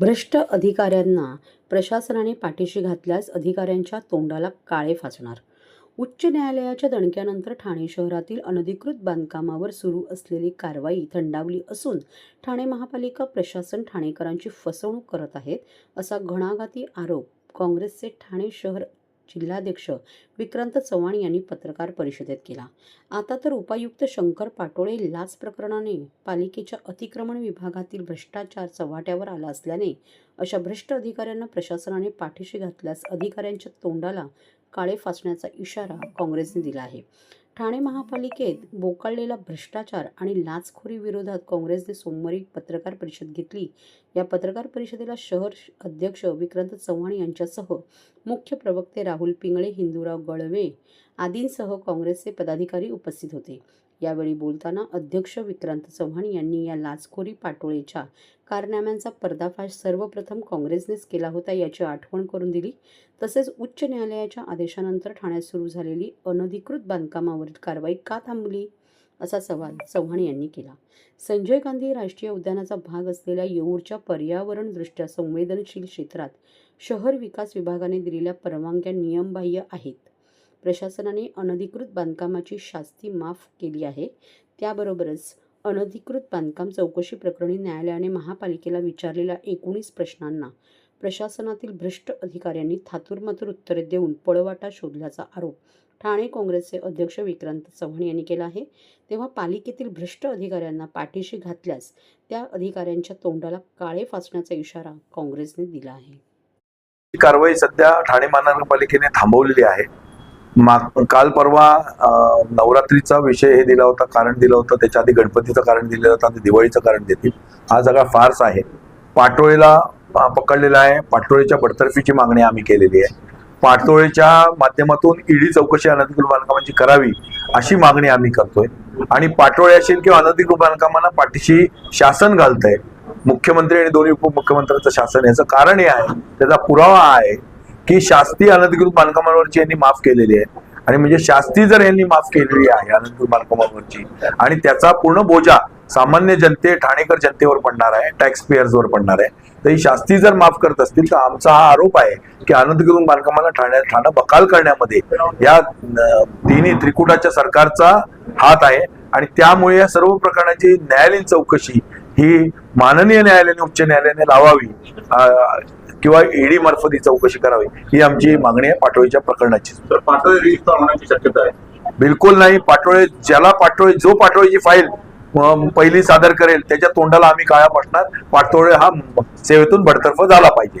भ्रष्ट अधिकाऱ्यांना प्रशासनाने पाठीशी घातल्यास अधिकाऱ्यांच्या तोंडाला काळे फासणार. उच्च न्यायालयाच्या दणक्यानंतर ठाणे शहरातील अनधिकृत बांधकामावर सुरू असलेली कारवाई थंडावली असून ठाणे महापालिका प्रशासन ठाणेकरांची फसवणूक करत आहेत असा घणाघाती आरोप काँग्रेसचे ठाणे शहर जिल्हाध्यक्ष विक्रांत चव्हाण यांनी पत्रकार परिषदेत केला. आता तर उपायुक्त शंकर पाटोळे लाच प्रकरणाने पालिकेच्या अतिक्रमण विभागातील भ्रष्टाचार चव्हाट्यावर आला असल्याने अशा भ्रष्ट अधिकाऱ्यांना प्रशासनाने पाठीशी घातल्यास अधिकाऱ्यांच्या तोंडाला काळे फासण्याचा इशारा काँग्रेसने दिला आहे. ठाणे महापालिकेत बोकाळलेला भ्रष्टाचार आणि लाचखोरी विरोधात काँग्रेसने सोमवारी पत्रकार परिषद घेतली. या पत्रकार परिषदेला शहर अध्यक्ष विक्रांत चव्हाण यांच्यासह मुख्य प्रवक्ते राहुल पिंगळे हिंदूराव गळवे आदींसह काँग्रेसचे पदाधिकारी उपस्थित होते. यावेळी बोलताना अध्यक्ष विक्रांत चव्हाण यांनी या लाचखोरी पाटोळेच्या कारनाम्यांचा पर्दाफाश सर्वप्रथम काँग्रेसनेच केला होता याची आठवण करून दिली. तसेच उच्च न्यायालयाच्या आदेशानंतर ठाण्यात सुरू झालेली अनधिकृत बांधकामावरील कारवाई का थांबली? असा सवाल चव्हाण यांनी केला. संजय गांधी राष्ट्रीय उद्यानाचा भाग असलेल्या येऊरच्या पर्यावरणदृष्ट्या संवेदनशील क्षेत्रात शहर विकास विभागाने दिलेल्या परवानग्या नियमबाह्य आहेत. प्रशासनाने अनधिकृत बांधकामाची शास्ती माफ केली आहे. त्याबरोबरच अनधिकृत बांधकाम चौकशी प्रकरणी न्यायालयाने महापालिकेला विचारलेल्या एकोणीस प्रश्नांना प्रशासनातील भ्रष्ट अधिकाऱ्यांनी थातुरमातुर उत्तरे देऊन पळवाटा शोधल्याचा आरोप ठाणे काँग्रेसचे अध्यक्ष विक्रांत चव्हाण यांनी केला आहे. तेव्हा पालिकेतील भ्रष्ट अधिकाऱ्यांना पाठीशी घातल्यास त्या अधिकाऱ्यांच्या तोंडाला काळे फासण्याचा इशारा काँग्रेसने दिला आहे. ही कारवाई सध्या ठाणे महानगरपालिकेने थांबवलेली आहे. माग काल परवा नवरात्रीचा विषय हे दिला होता कारण दिलं होतं. त्याच्या आधी गणपतीचं कारण दिलं होतं आणि दिवाळीचं कारण देतील. हा सगळा फार्स आहे. पाटोळेला पकडलेला आहे. पाटोळेच्या बडतर्फीची मागणी आम्ही केलेली आहे. पाटोळेच्या माध्यमातून ईडी चौकशी अनधिकृत बांधकामाची करावी अशी मागणी आम्ही करतोय. आणि पाटोळे असेल किंवा अनधिकृत बांधकामांना पाठीशी शासन घालतंय मुख्यमंत्री आणि दोन्ही उपमुख्यमंत्र्यांचं शासन याचं कारण हे आहे त्याचा पुरावा आहे की शास्ती अनधिकृत बांधकामांवरची यांनी माफ केलेली आहे. आणि म्हणजे शास्ती जर यांनी माफ केलेली आहे अनधिकृत बांधकामांवरची आणि त्याचा पूर्ण बोजा सामान्य जनते ठाणेकर जनतेवर पडणार आहे टॅक्स पेयर्सवर पडणार आहे. तर ही शास्ती जर माफ करत असतील तर आमचा हा आरोप आहे की अनधिकृत बांधकामाला ठाण्या ठाणं बकाल करण्यामध्ये या तिन्ही त्रिकुटाच्या सरकारचा हात आहे आणि त्यामुळे या सर्व प्रकरणाची न्यायालयीन चौकशी ही माननीय न्यायालयाने उच्च न्यायालयाने लावावी किंवा ईडी मार्फत ही चौकशी करावी ही आमची मागणी आहे पाटोळीच्या प्रकरणाची. तर पातळी रिलीज होण्याची शक्यता आहे. बिलकुल नाही. पाटोळे ज्याला पाटोळे जो पाटोळेची फाईल पहिली सादर करेल त्याच्या तोंडाला आम्ही काळा पडणार. पाठतोळे हा सेवेतून बडतर्फ झाला पाहिजे.